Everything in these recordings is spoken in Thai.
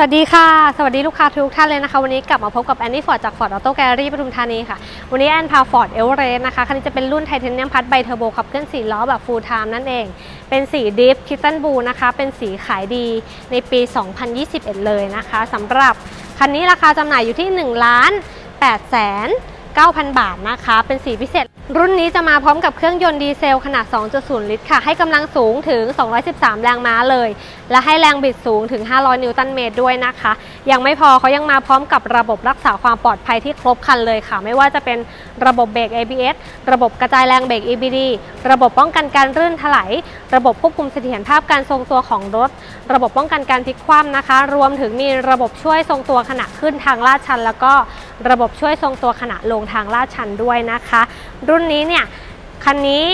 วัสดีค่ะ สวัสดีลูกค้าทุกท่านเลยนะคะ วันนี้กลับมาพบกับแอนนี่ฟอร์ดจากฟอร์ดออโต้แกลเลอรี่ปทุมธานีค่ะ วันนี้แอนพาฟอร์ดเอเวอเรสต์นะคะคันนี้จะเป็นรุ่นไทเทเนียมพัดไบเทอร์โบขับเคลื่อน4ล้อแบบฟูลไทม์นั่นเอง เป็นสีดิฟคิตตันบูนะคะ เป็นสีขายดีในปี 2021 เลยนะคะสำหรับคันนี้ราคาจำหน่ายอยู่ที่ 1 ล้าน8แสน 9,000 บาทนะคะ เป็นสีพิเศษ รุ่นนี้จะมาพร้อมกับเครื่องยนต์ดีเซลขนาด 2.0 ลิตรค่ะ ให้กำลังสูงถึง 213 แรงม้าเลย และให้แรงบิดสูงถึง 500 นิวตันเมตรด้วยนะคะ ยังไม่พอเขายังมาพร้อมกับระบบรักษาความปลอดภัยที่ครบครันเลยค่ะ ไม่ว่าจะเป็นระบบเบรก ABS ระบบกระจายแรงเบรก EBD ระบบป้องกันการรื่นถลายระบบควบคุมเสถียรภาพการทรงตัวของรถ ระบบป้องกันการพลิกคว่ำนะคะ รวมถึงมีระบบช่วยทรงตัวขณะขึ้นทางลาดชัน แล้วก็ระบบช่วยทรงตัวขณะลงทางลาดชันด้วยนะคะ รุ่นนี้เนี่ยคันนี้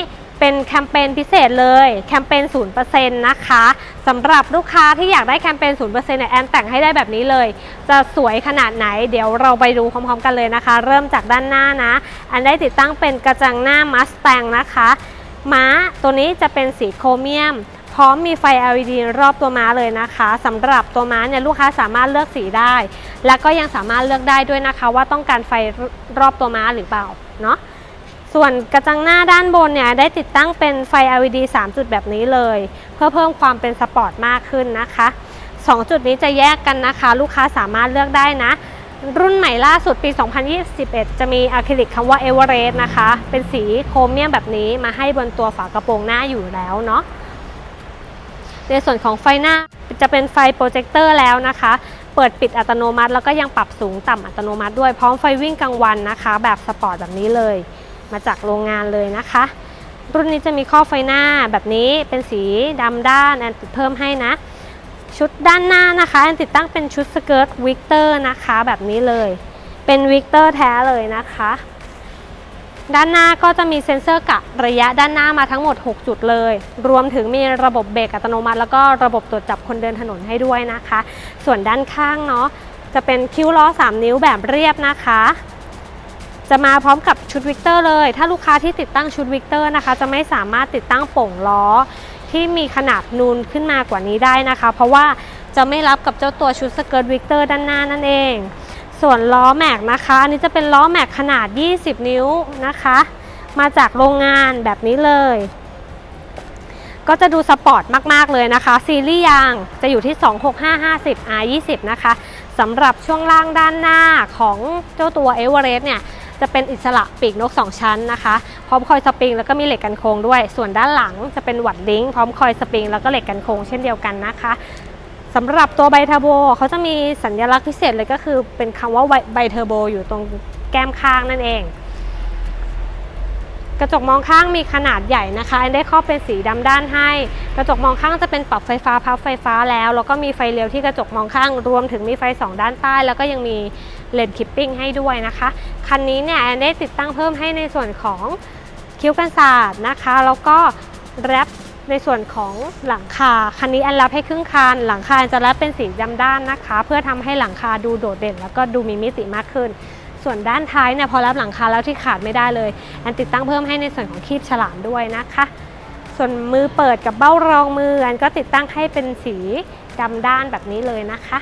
เป็นแคมเปญพิเศษเลยแคมเปญ0%นะคะสำหรับลูกค้าที่อยากได้แคมเปญ0%เนี่ยแอนแต่งให้ได้แบบนี้เลย จะสวยขนาดไหน เดี๋ยวเราไปดูพร้อมๆกันเลยนะคะ เริ่มจากด้านหน้านะ อันได้ติดตั้งเป็นกระจังหน้ามัสแตงนะคะ ม้าตัวนี้จะเป็นสีโครเมียม พร้อมมีไฟ LED รอบตัวม้าเลยนะคะสำหรับตัวม้าเนี่ยลูกค้าสามารถเลือกสีได้ และก็ยังสามารถเลือกได้ด้วยนะคะ ว่าต้องการไฟรอบตัวม้าหรือเปล่าเนาะส่วนกระจังหน้าด้านบนเนี่ยได้ติดตั้งเป็นไฟ LED 3 จุดแบบนี้เลย เพื่อเพิ่มความเป็นสปอร์ตมากขึ้นนะคะ2 จุดนี้จะแยกกันนะคะ ลูกค้าสามารถเลือกได้นะ รุ่นใหม่ล่าสุดปี 2021 จะมีอะคริลิกคำว่า e v e r e s t นะคะ เป็นสีโครเมียมแบบนี้มาให้บนตัวฝากระโปรงหน้าอยู่แล้วเนาะ ในส่วนของไฟหน้าจะเป็นไฟโปรเจคเตอร์แล้วนะคะ เปิดปิดอัตโนมัติ แล้วก็ยังปรับสูงต่ำอัตโนมัติด้วยพร้อมไฟวิ่งกลางวันนะคะ แบบสปอร์ตแบบนี้เลย มาจากโรงงานเลยนะคะ รุ่นนี้จะมีข้อไฟหน้าแบบนี้เป็นสีดำด้านแอนติดเพิ่มให้นะ ชุดด้านหน้านะคะแอนติดตั้งเป็นชุดสเกิร์ตวิกเตอร์นะคะ แบบนี้เลย เป็นวิกเตอร์แท้เลยนะคะ ด้านหน้าก็จะมีเซ็นเซอร์กะระยะด้านหน้ามาทั้งหมด 6 จุดเลย รวมถึงมีระบบเบรกอัตโนมัติ แล้วก็ระบบตรวจจับคนเดินถนนให้ด้วยนะคะ ส่วนด้านข้างเนาะจะเป็นคิ้วล้อ 3 นิ้วแบบเรียบนะคะ จะมาพร้อมกับชุดวิกเตอร์เลย ถ้าลูกค้าที่ติดตั้งชุดวิกเตอร์นะคะ จะไม่สามารถติดตั้งโป่งล้อ ที่มีขนาดนูนขึ้นมากว่านี้ได้นะคะ เพราะว่าจะไม่รับกับเจ้าตัวชุดสเกิร์ตวิกเตอร์ด้านหน้านั่นเอง ส่วนล้อแม็กนะคะ อันนี้จะเป็นล้อแม็กขนาด 20 นิ้วนะคะ มาจากโรงงานแบบนี้เลย ก็จะดูสปอร์ตมาก ๆ เลยนะคะ ซีรีส์ยางจะอยู่ที่ 26550 R20 นะคะสำหรับช่วงล่างด้านหน้าของเจ้าตัวเอเวอเรสต์เนี่ย จะเป็นอิสระปีกนก 2 ชั้นนะคะ พร้อมคอยสปริงแล้วก็มีเหล็กกันโค้งด้วย ส่วนด้านหลังจะเป็นหวัดลิงพร้อมคอยสปริงแล้วก็เหล็กกันโค้งเช่นเดียวกันนะคะ สำหรับตัวไบเทอร์โบเขาจะมีสัญลักษณ์พิเศษเลยก็คือเป็นคำว่าไบเทอร์โบอยู่ตรงแก้มข้างนั่นเอง กระจกมองข้างมีขนาดใหญ่นะคะได้ครอบเป็นสีดำด้านให้ กระจกมองข้างจะเป็นปรับไฟฟ้าพับไฟฟ้าแล้ว แล้วก็มีไฟเลี้ยวที่กระจกมองข้าง รวมถึงมีไฟสองด้านใต้ แล้วก็ยังมีเลนคิปปิ้งให้ด้วยนะคะ คันนี้เนี่ยแอนได้ติดตั้งเพิ่มให้ในส่วนของคิ้วกันศาสตร์นะคะ แล้วก็แรป ในส่วนของหลังคา คันนี้แอนแรปให้ครึ่งคัน หลังคาจะแรปเป็นสีดำด้านนะคะ เพื่อทำให้หลังคาดูโดดเด่น แล้วก็ดูมีมิติมากขึ้น ส่วนด้านท้ายเนี่ยพอรับหลังคาแล้วที่ขาดไม่ได้เลยแอนติดตั้งเพิ่มให้ในส่วนของคีบฉลามด้วยนะคะ ส่วนมือเปิดกับเบ้ารองมือแอนก็ติดตั้งให้เป็นสีดำด้านแบบนี้เลยนะคะ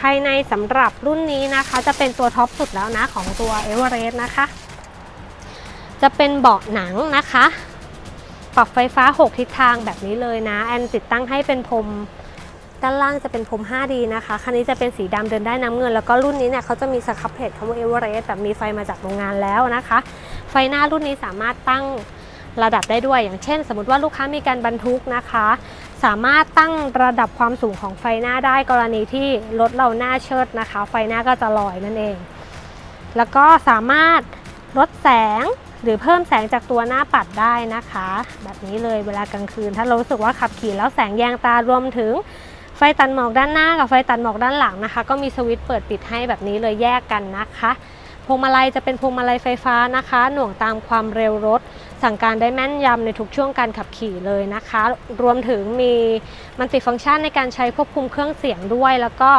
ภายในสำหรับรุ่นนี้นะคะ จะเป็นตัวท็อปสุดแล้วนะของตัวเอเวอเรสต์นะคะ จะเป็นเบาะหนังนะคะ ปรับไฟฟ้า 6 ทิศทางแบบนี้เลยนะ แอนติดตั้งให้เป็นพรมด้านล่างจะเป็นพรม 5D นะคะ คันนี้จะเป็นสีดำเดินได้น้ำเงิน แล้วก็รุ่นนี้เนี่ยเขาจะมีสครับเพจคำว่าเอเวอเรสต์แบบมีไฟมาจากโรงงานแล้วนะคะ ไฟหน้ารุ่นนี้สามารถตั้งระดับได้ด้วย อย่างเช่น สมมติว่าลูกค้ามีการบรรทุกนะคะ สามารถตั้งระดับความสูงของไฟหน้าได้กรณีที่รถเราหน้าเชิดนะคะ ไฟหน้าก็จะลอยนั่นเอง แล้วก็สามารถ ลดแสงหรือเพิ่มแสงจากตัวหน้าปัดได้นะคะ แบบนี้เลยเวลากลางคืน ถ้าเรารู้สึกว่าขับขี่แล้วแสงแยงตารวมถึงไฟตัดหมอกด้านหน้ากับไฟตัดหมอกด้านหลังนะคะ ก็มีสวิตช์เปิดปิดให้แบบนี้เลยแยกกันนะคะพวงมาลัยจะเป็นพวงมาลัยไฟฟ้านะคะ หน่วงตามความเร็วรถ สั่งการได้แม่นยำในทุกช่วงการขับขี่เลยนะคะ รวมถึงมีมันติฟังก์ชันในการใช้ควบคุมเครื่องเสียงด้วย แล้วก็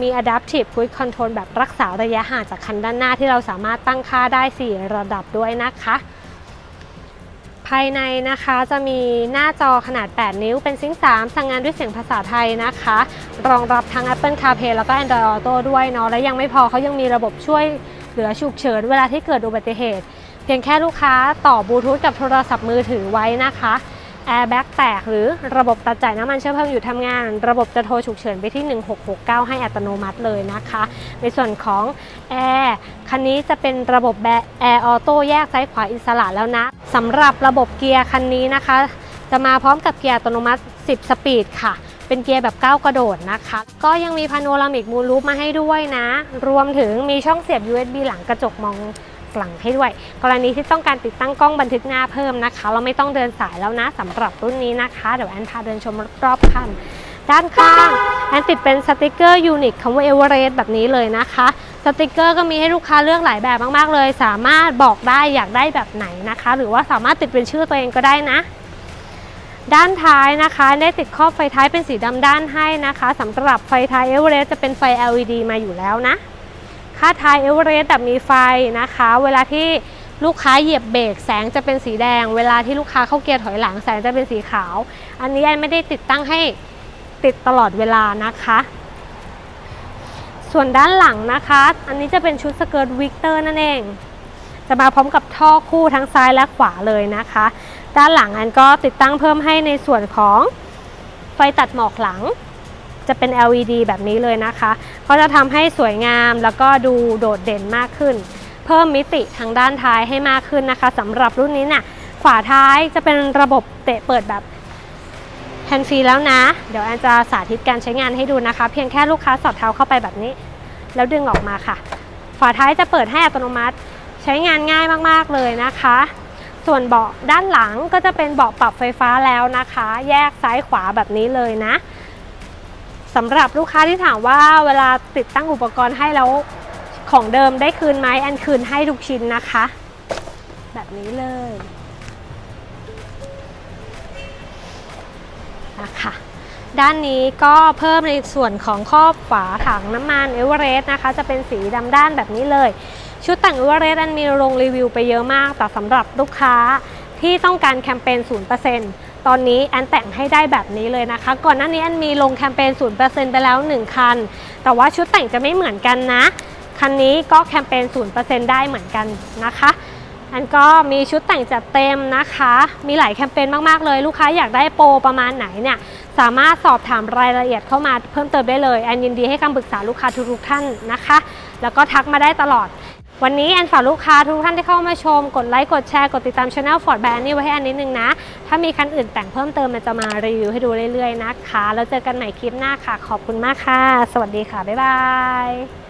มี adaptive cruise control แบบรักษาระยะห่างจากคันด้านหน้าที่เราสามารถตั้งค่าได้ 4 ระดับด้วยนะคะ ภายในนะคะจะมีหน้าจอขนาด 8 นิ้วเป็นซิงค์3สั่งงานด้วยเสียงภาษาไทยนะคะ รองรับทั้ง Apple CarPlay แล้วก็ Android Auto ด้วยเนาะและยังไม่พอเขายังมีระบบช่วยเหลือฉุกเฉินเวลาที่เกิดอุบัติเหตุ เพียงแค่ลูกค้าต่อบลูทูธกับโทรศัพท์มือถือไว้นะคะแอร์แบ็กแตกหรือระบบตัดจ่ายน้ำมันเชื้อเพลิงอยู่ทำงาน ระบบจะโทรฉุกเฉินไปที่ 1669 ให้อัตโนมัติเลยนะคะ ในส่วนของแอร์คันนี้จะเป็นระบบแอร์ออโต้แยกซ้ายขวาอิสระแล้วนะสำหรับระบบเกียร์คันนี้นะคะ จะมาพร้อมกับเกียร์อัตโนมัติ 10 สปีดค่ะเป็นเกียร์แบบก้าวกระโดดนะคะ ก็ยังมีพาโนรามิกมูลรูปมาให้ด้วยนะ รวมถึงมีช่องเสียบ USB หลังกระจกมอง หลังให้ด้วย กรณีที่ต้องการติดตั้งกล้องบันทึกหน้าเพิ่มนะคะ เราไม่ต้องเดินสายแล้วนะสำหรับรุ่นนี้นะคะ เดี๋ยวแอนพาเดินชมรอบคันด้านข้างแอนติดเป็นสติกเกอร์ยูนิคคำว่าเอเวอเรสต์แบบนี้เลยนะคะสติกเกอร์ก็มีให้ลูกค้าเลือกหลายแบบมากๆเลย สามารถบอกได้อยากได้แบบไหนนะคะ หรือว่าสามารถติดเป็นชื่อตัวเองก็ได้นะ ด้านท้ายนะคะ ได้ติดครอบไฟท้ายเป็นสีดำด้านให้นะคะสำหรับไฟท้ายเอเวอเรสต์จะเป็นไฟ LED มาอยู่แล้วนะ ค่าทายเอเวอเรสต์แบบมีไฟนะคะ เวลาที่ลูกค้าเหยียบเบรกแสงจะเป็นสีแดง เวลาที่ลูกค้าเข้าเกียร์ถอยหลังแสงจะเป็นสีขาว อันนี้แอนไม่ได้ติดตั้งให้ติดตลอดเวลานะคะ ส่วนด้านหลังนะคะ อันนี้จะเป็นชุดสเกิร์ตวิกเตอร์นั่นเอง จะมาพร้อมกับท่อคู่ทั้งซ้ายและขวาเลยนะคะ ด้านหลังอันก็ติดตั้งเพิ่มให้ในส่วนของไฟตัดหมอกหลัง จะเป็น LED แบบนี้เลยนะคะก็จะทำให้สวยงามแล้วก็ดูโดดเด่นมากขึ้น เพิ่มมิติทางด้านท้ายให้มากขึ้นนะคะสำหรับรุ่นนี้น่ะฝาท้ายจะเป็นระบบเตะเปิดแบบแฮนด์ฟรีแล้วนะ เดี๋ยวแอนจะสาธิตการใช้งานให้ดูนะคะ เพียงแค่ลูกค้าสอดเท้าเข้าไปแบบนี้ แล้วดึงออกมาค่ะ ฝาท้ายจะเปิดให้อัตโนมัติใช้งานง่ายมากๆเลยนะคะ ส่วนเบาะด้านหลังก็จะเป็นเบาะปรับไฟฟ้าแล้วนะคะ แยกซ้ายขวาแบบนี้เลยนะ สำหรับลูกค้าที่ถามว่าเวลาติดตั้งอุปกรณ์ให้แล้วของเดิมได้คืนไหมแอนคืนให้ทุกชิ้นนะคะ แบบนี้เลยนะคะด้านนี้ก็เพิ่มในส่วนของครอบฝาถังน้ำมันเอเวอเรสต์นะคะ จะเป็นสีดำด้านแบบนี้เลย ชุดแต่งเอเวอเรสต์อันมีลงรีวิวไปเยอะมาก แต่สำหรับลูกค้าที่ต้องการแคมเปญ 0% ตอนนี้แอนแต่งให้ได้แบบนี้เลยนะคะ ก่อนหน้านี้แอนมีลงแคมเปญ0%ไปแล้ว 1 คัน แต่ว่าชุดแต่งจะไม่เหมือนกันนะ คันนี้ก็แคมเปญ0%ได้เหมือนกันนะคะอันก็มีชุดแต่งจัดเต็มนะคะ มีหลายแคมเปญมาก ๆ เลย ลูกค้าอยากได้โปรประมาณไหนเนี่ย สามารถสอบถามรายละเอียดเข้ามาเพิ่มเติมได้เลย แอนยินดีให้คำปรึกษาลูกค้าทุกๆท่านนะคะ แล้วก็ทักมาได้ตลอด วันนี้แอนฝากลูกค้าทุกท่านที่เข้ามาชม กดไลค์ กดแชร์ กดติดตามช anel Ford b a n นี่ไว้ให้อันนิดนึงนะ ถ้ามีคันอื่นแต่งเพิ่มเติมมันจะมารีวิวให้ดูเรื่อยๆนะคะ แล้วเจอกันใหม่คลิปหน้าค่ะ ขอบคุณมากค่ะ สวัสดีค่ะ บ๊ายบาย